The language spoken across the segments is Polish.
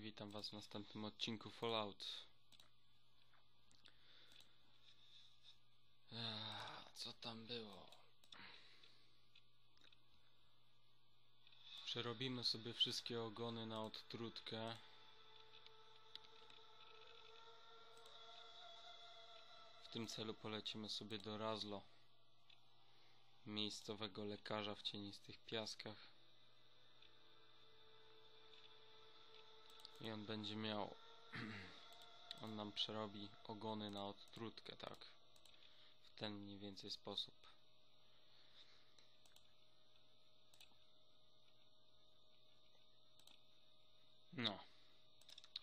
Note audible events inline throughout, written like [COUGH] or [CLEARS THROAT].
Witam Was w następnym odcinku Fallout. Eee, co tam było? Przerobimy sobie wszystkie ogony na odtrutkę. W tym celu polecimy sobie do Razlo, miejscowego lekarza w cienistych piaskach. I on będzie miał. [CLEARS THROAT] on nam przerobi ogony na odtrutkę, tak. W ten mniej więcej sposób. No.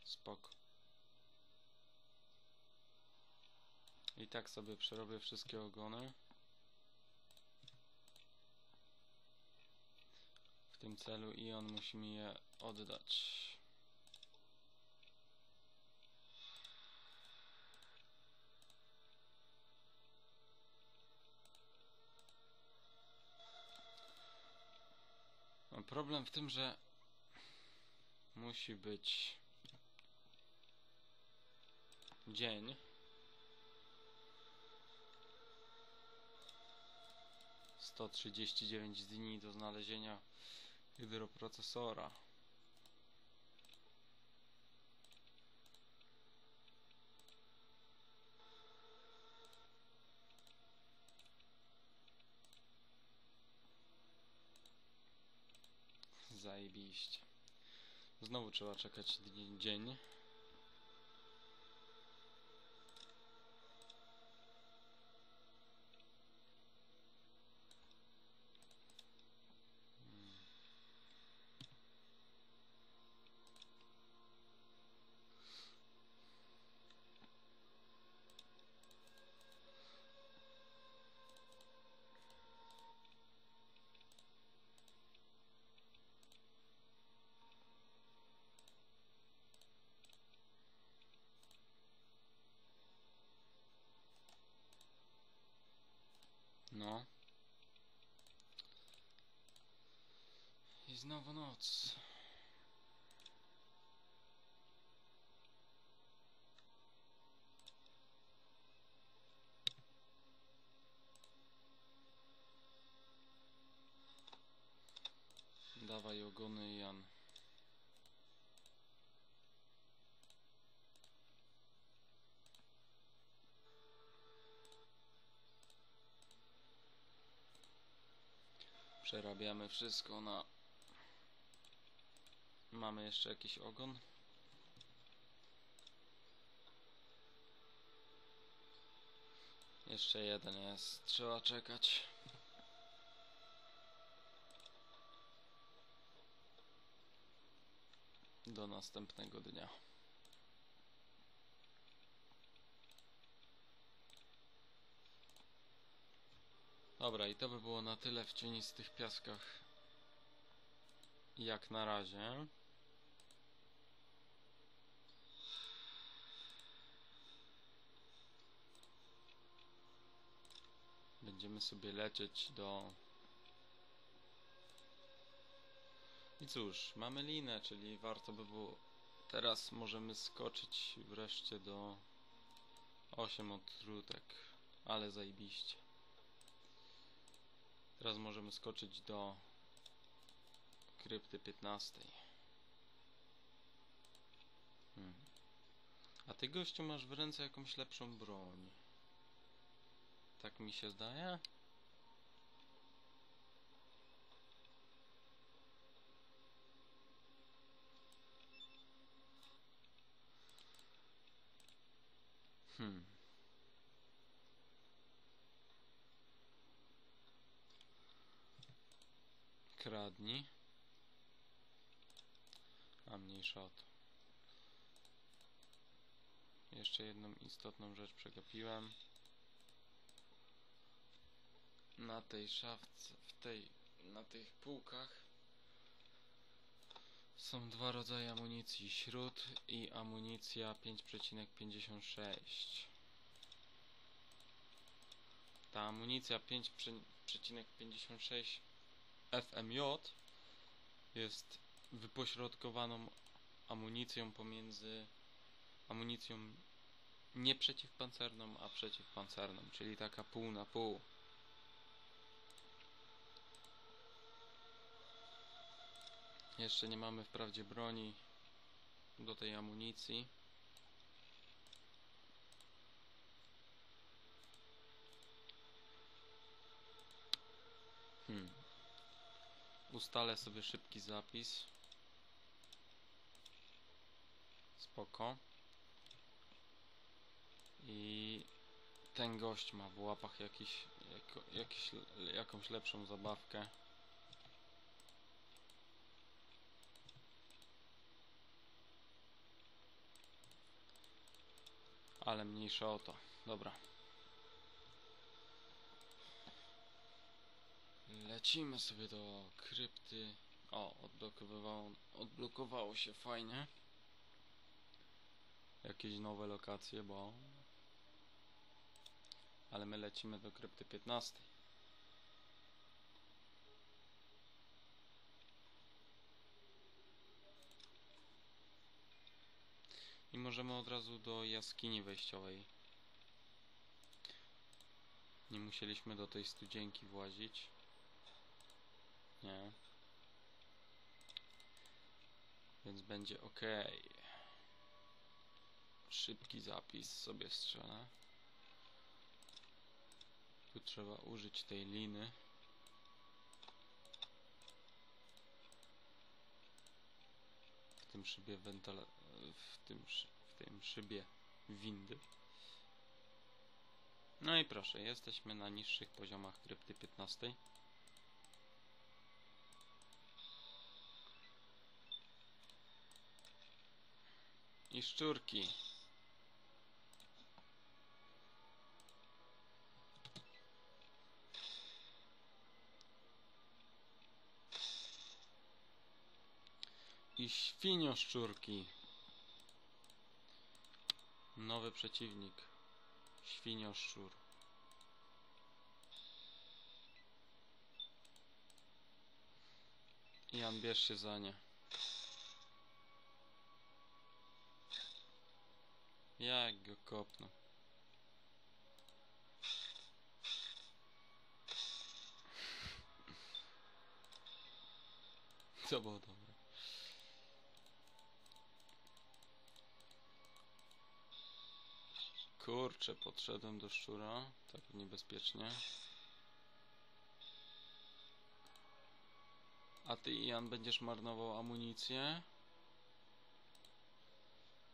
Spoko. I tak sobie przerobię wszystkie ogony. W tym celu i on musi mi je oddać. Mam problem w tym, że musi być dzień. Sto trzydzieści dziewięć dni do znalezienia hydroprocesora. Zajebiście. Znowu trzeba czekać dzień. No. I znowu noc. Dawaj ogony, Jan. Przerabiamy wszystko na... Mamy jeszcze jakiś ogon? Jeszcze jeden jest. Trzeba czekać. Do następnego dnia. Dobra, i to by było na tyle w cienistych piaskach. Jak na razie. Będziemy sobie lecieć do... I cóż, mamy linę, czyli warto by było... Teraz możemy skoczyć wreszcie do 8 odtrutek, ale zajebiście. Teraz możemy skoczyć do krypty 15. Hmm. A ty gościu masz w ręce jakąś lepszą broń. Tak mi się zdaje? Hmm. Kradnij. A mniejsza o to. Jeszcze jedną istotną rzecz przegapiłem. Na tej szafce, w tej, na tych półkach są dwa rodzaje amunicji, śród i amunicja 5,56. Ta amunicja 5,56 FMJ jest wypośrodkowaną amunicją pomiędzy amunicją nie przeciwpancerną, a przeciwpancerną, czyli taka pół na pół. Jeszcze nie mamy wprawdzie broni do tej amunicji. Hmm. Ustalę sobie szybki zapis. Spoko. I ten gość ma w łapach jakiś, jako, jakiś, jakąś lepszą zabawkę. Ale mniejsza o to. Dobra. Lecimy sobie do krypty. O, odblokowywało, odblokowało się fajnie. Jakieś nowe lokacje, bo... Ale my lecimy do krypty 15. I możemy od razu do jaskini wejściowej. Nie musieliśmy do tej studzienki włazić. Nie. Więc będzie ok. Szybki zapis sobie strzelę. Tu trzeba użyć tej liny. W tym szybie wentyla... w tym, w tym szybie windy. No i proszę, jesteśmy na niższych poziomach krypty 15. I szczurki. I świnioszczurki. Nowy przeciwnik. Świnioszczur. Jan, bierz się za nie. Jak go kopnę. [LAUGHS] To było dobre. Kurczę, podszedłem do szczura. Tak niebezpiecznie. A ty, Ian, będziesz marnował amunicję?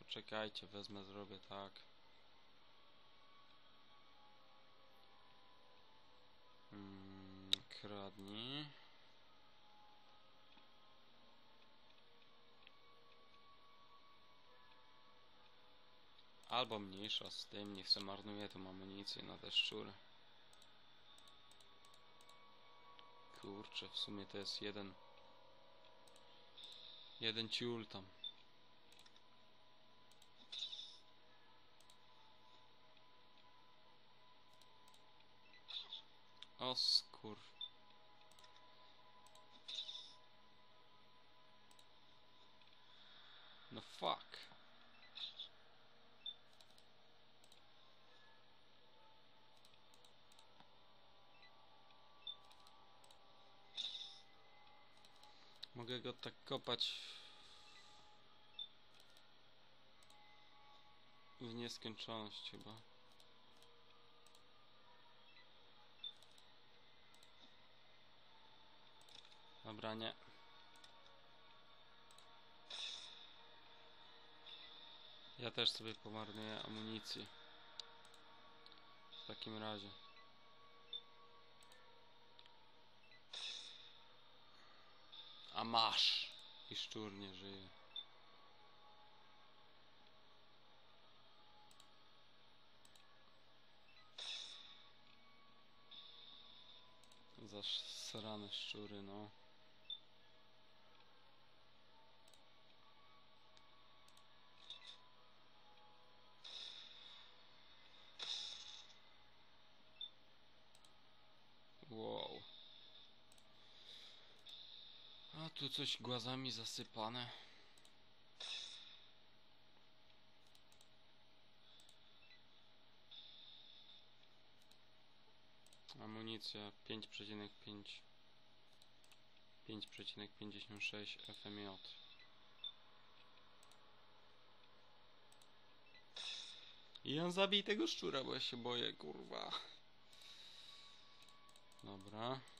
Poczekajcie, wezmę, zrobię tak. Mm, kradnij. Albo mniejsza z tym, niech se marnuje tą amunicję na te szczury. Kurczę, w sumie to jest jeden... Jeden ciul tam. O skur... No fuck. Mogę go tak kopać w nieskończoność chyba. Dobra, nie. Ja też sobie pomarnuję amunicji. W takim razie. A masz! I szczur nie żyje. Zasrane szczury, no. tu coś głazami zasypane. Amunicja 5,5 5,56 FMJ I on zabij tego szczura, bo ja się boję, kurwa. Dobra.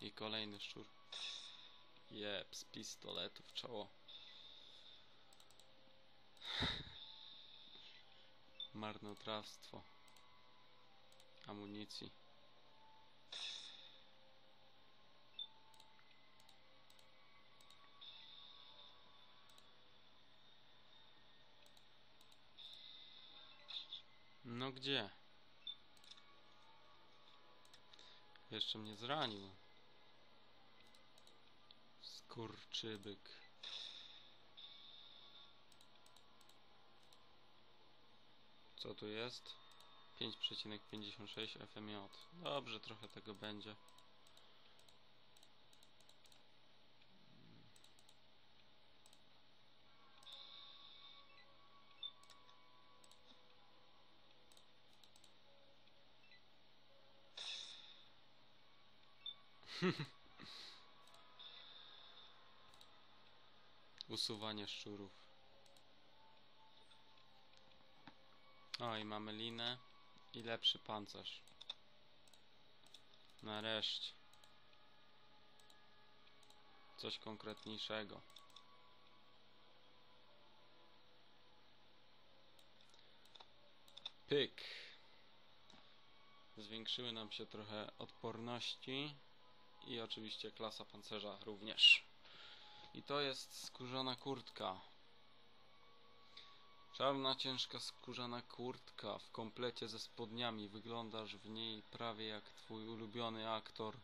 I kolejny szczur. Jeb, z pistoletu w czoło. Marnotrawstwo. Amunicji. No gdzie? Jeszcze mnie zranił. Skurczybyk. Co tu jest? 5,56 FMJ. Dobrze, trochę tego będzie. [LAUGHS] Usuwanie szczurów. O, i mamy linę i lepszy pancerz. Nareszcie. Coś konkretniejszego. Pyk. Zwiększyły nam się trochę odporności i oczywiście klasa pancerza również. I to jest skórzana kurtka. Czarna, ciężka, skórzana kurtka w komplecie ze spodniami. Wyglądasz w niej prawie jak twój ulubiony aktor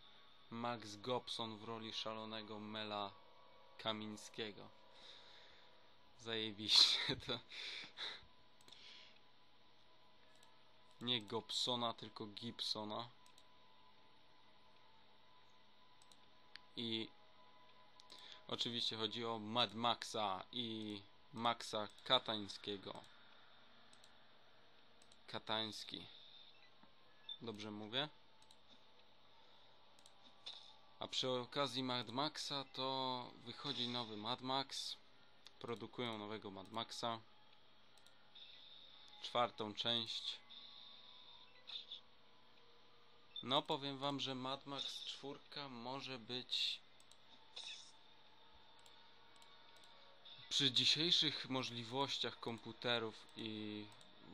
Max Gobson w roli szalonego Mela Kamińskiego. Zajebiście [LAUGHS] to. Nie Gobsona, tylko Gibsona. I oczywiście chodzi o Mad Maxa i Maxa Katańskiego. Katański. Dobrze mówię? A przy okazji Mad Maxa to wychodzi nowy Mad Max. Produkują nowego Mad Maxa. Czwartą część. No powiem wam, że Mad Max 4 może być przy dzisiejszych możliwościach komputerów i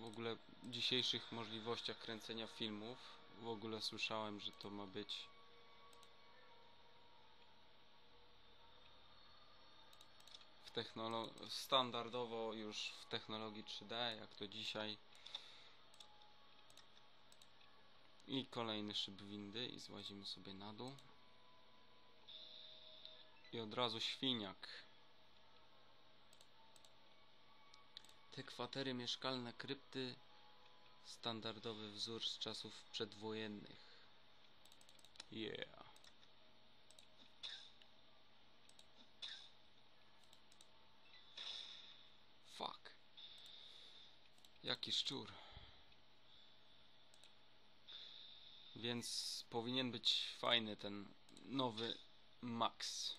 w ogóle dzisiejszych możliwościach kręcenia filmów w ogóle słyszałem, że to ma być w standardowo już w technologii 3D, jak to dzisiaj. I kolejny szyb windy i złazimy sobie na dół. I od razu świniak Te kwatery mieszkalne krypty standardowy wzór z czasów przedwojennych. Yeah. Fuck. Jaki szczur. Więc powinien być fajny ten nowy Max.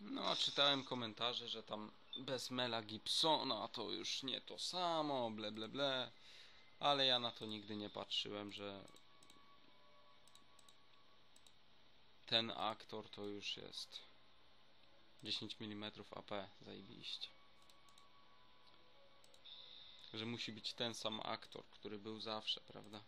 No, czytałem komentarze, że tam bez Mela Gibsona to już nie to samo, ble ble ble. Ale ja na to nigdy nie patrzyłem, że ten aktor to już jest 10 mm AP, zajebiście. Że musi być ten sam aktor, który był zawsze, prawda?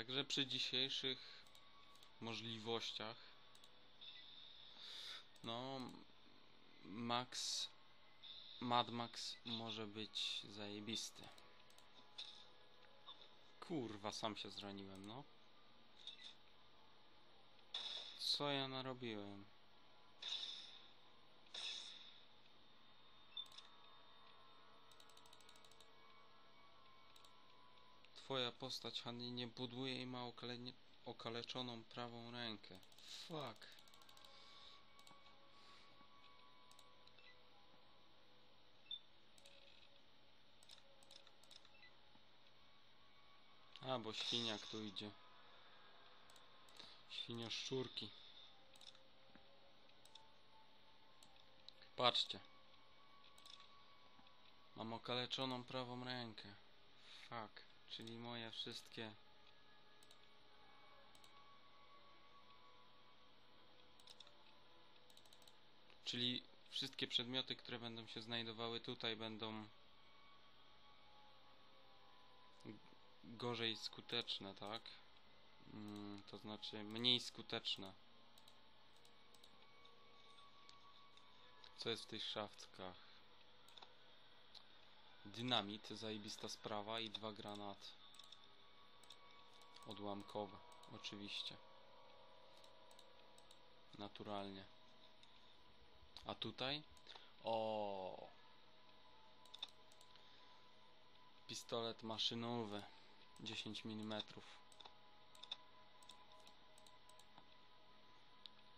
Także przy dzisiejszych możliwościach no Max Mad Max może być zajebisty. Kurwa, sam się zraniłem, no. Co ja narobiłem? Twoja postać Hanny nie buduje i ma okale- okaleczoną prawą rękę. Fuck. A, bo świniak tu idzie. Świnioszczurki. Patrzcie. Mam okaleczoną prawą rękę. Fuck. Czyli moje wszystkie... Czyli wszystkie przedmioty, które będą się znajdowały tutaj będą gorzej skuteczne, tak? Mm, to znaczy mniej skuteczne. Co jest w tych szaftkach? Dynamit, zajebista sprawa i dwa granaty. Odłamkowe, oczywiście. Naturalnie. A tutaj? O. Pistolet maszynowy 10 mm.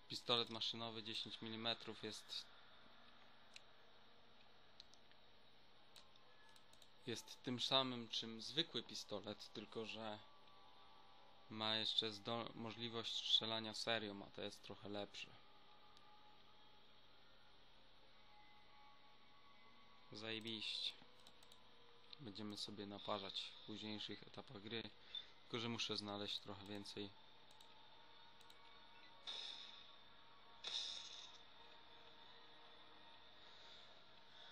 Pistolet maszynowy 10 mm jest jest tym samym czym zwykły pistolet, tylko że ma jeszcze możliwość strzelania serią, a to jest trochę lepsze. Zajebiście. Będziemy sobie naparzać w późniejszych etapach gry. Tylko, że muszę znaleźć trochę więcej.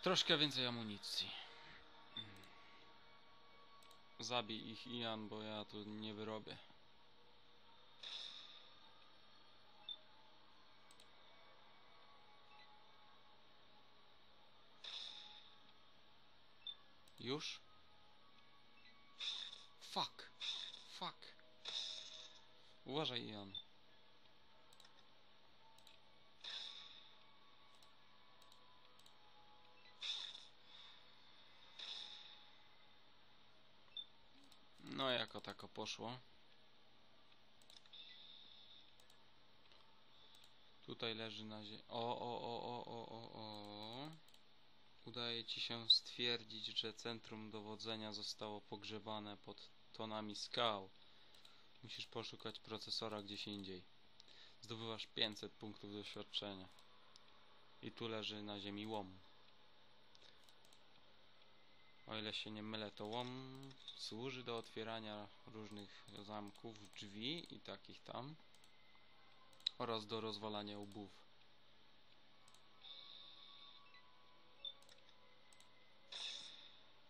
Troszkę więcej amunicji. Zabij ich Ian, bo ja tu nie wyrobię. Już? Fuck. Fuck. Uważaj, Ian. No, jako tako poszło. Tutaj leży na ziemi. O, o, o, o, o, o, o. Udaje ci się stwierdzić, że centrum dowodzenia zostało pogrzebane pod tonami skał. Musisz poszukać procesora gdzieś indziej. Zdobywasz 500 punktów doświadczenia. I tu leży na ziemi łom. O ile się nie mylę, to łom służy do otwierania różnych zamków, drzwi i takich tam. Oraz do rozwalania łbów.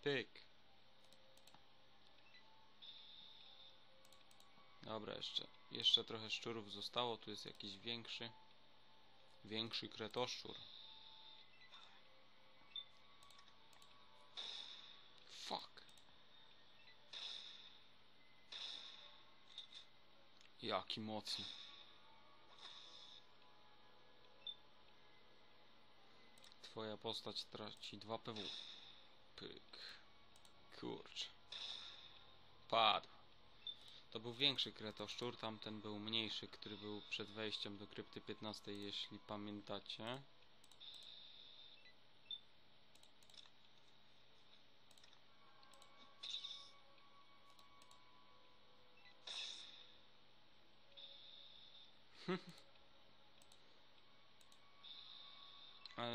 Pyk. Dobra, jeszcze, jeszcze trochę szczurów zostało. Tu jest jakiś większy, większy kretoszczur. Fuck. Jaki mocny. Twoja postać traci 2 PW. Pyk. Kurcz. Padł. To był większy kretoszczur, tamten był mniejszy, który był przed wejściem do krypty 15, jeśli pamiętacie.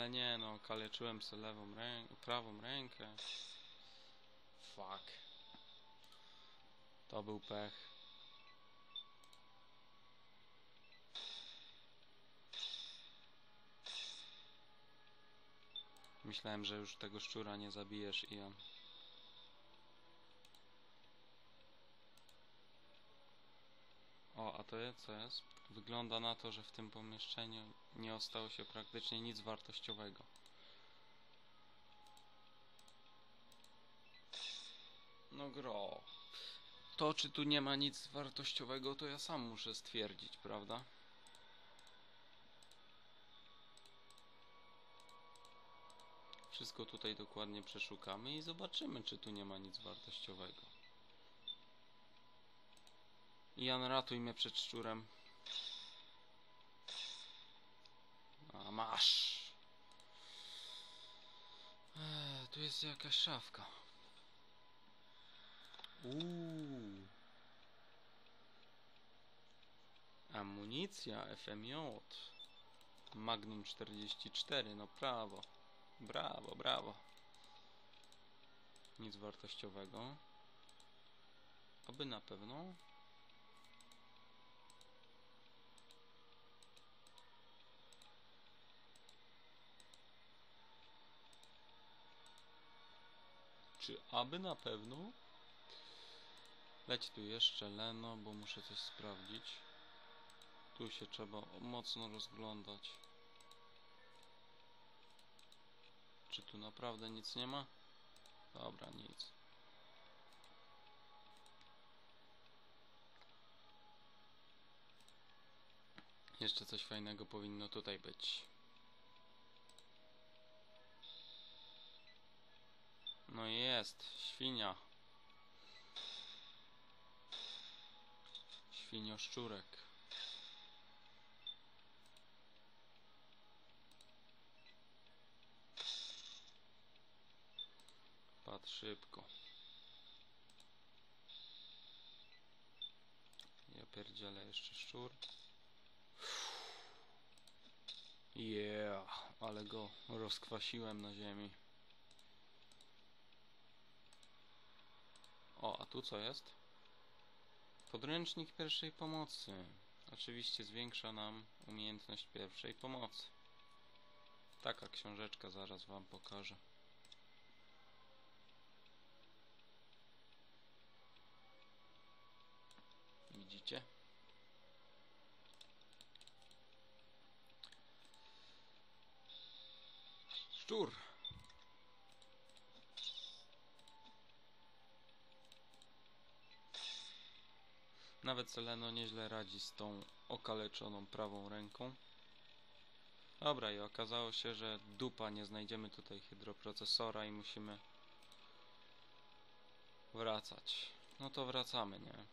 Ale nie no, kaleczyłem sobie lewą rękę, prawą rękę. Fuck. To był pech. Myślałem, że już tego szczura nie zabijesz, Ian. O, to jest, co jest? Wygląda na to, że w tym pomieszczeniu nie ostało się praktycznie nic wartościowego. No gro. To, czy tu nie ma nic wartościowego, to ja sam muszę stwierdzić, prawda? Wszystko tutaj dokładnie przeszukamy i zobaczymy, czy tu nie ma nic wartościowego. Jan, ratuj mnie przed szczurem. A masz. Eee, tu jest jakaś szafka. Uuu. Amunicja FMJ. Magnum 44, no brawo. Brawo, brawo. Nic wartościowego. Oby na pewno. Czy aby na pewno? Leć tu jeszcze Leno, bo muszę coś sprawdzić. Tu się trzeba mocno rozglądać. Czy tu naprawdę nic nie ma? Dobra, nic. Jeszcze coś fajnego powinno tutaj być. No jest, świnia. Świnioszczurek. Patrz szybko. Ja pierdzielę jeszcze szczur. Yeah, ale go rozkwasiłem na ziemi. O, a tu co jest? Podręcznik pierwszej pomocy. Oczywiście zwiększa nam umiejętność pierwszej pomocy. Taka książeczka zaraz wam pokażę. Widzicie? Szczur! Nawet Seleno nieźle radzi z tą okaleczoną prawą ręką. Dobra, i okazało się, że dupa nie znajdziemy tutaj hydroprocesora i musimy wracać. No to wracamy, nie?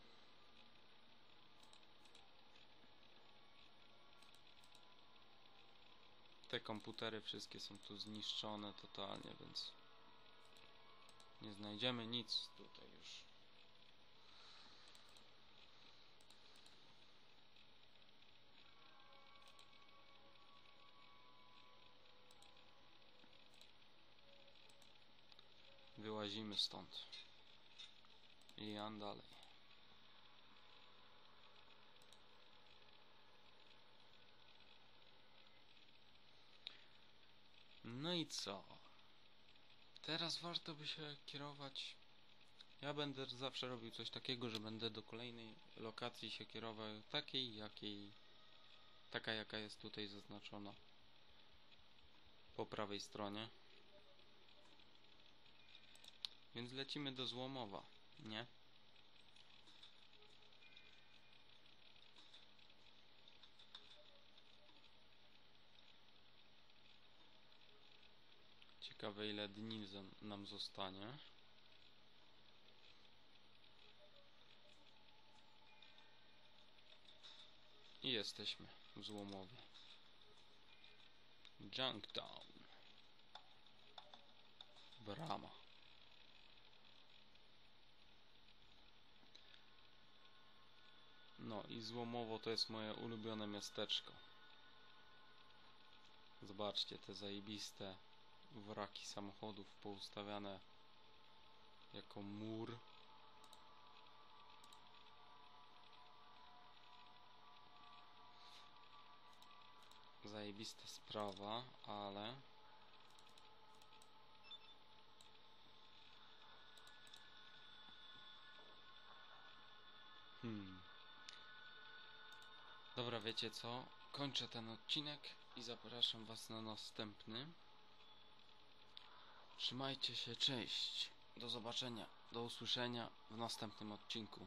Te komputery wszystkie są tu zniszczone totalnie, więc nie znajdziemy nic tutaj Wyłazimy stąd. I Jan dalej. No i co? Teraz warto by się kierować. Ja będę zawsze robił coś takiego, że będę do kolejnej lokacji się kierował takiej, jakiej. Taka, jaka jest tutaj zaznaczona. Po prawej stronie. Więc lecimy do Złomowa, nie? Ciekawe ile dni nam zostanie. I jesteśmy w Złomowie. Junktown. Brama. I Złomowo to jest moje ulubione miasteczko. Zobaczcie te zajebiste wraki samochodów poustawiane jako mur. Zajebista sprawa, ale Hmm. Dobra, wiecie co? Kończę ten odcinek i zapraszam Was na następny. Trzymajcie się, cześć. Do zobaczenia, do usłyszenia w następnym odcinku.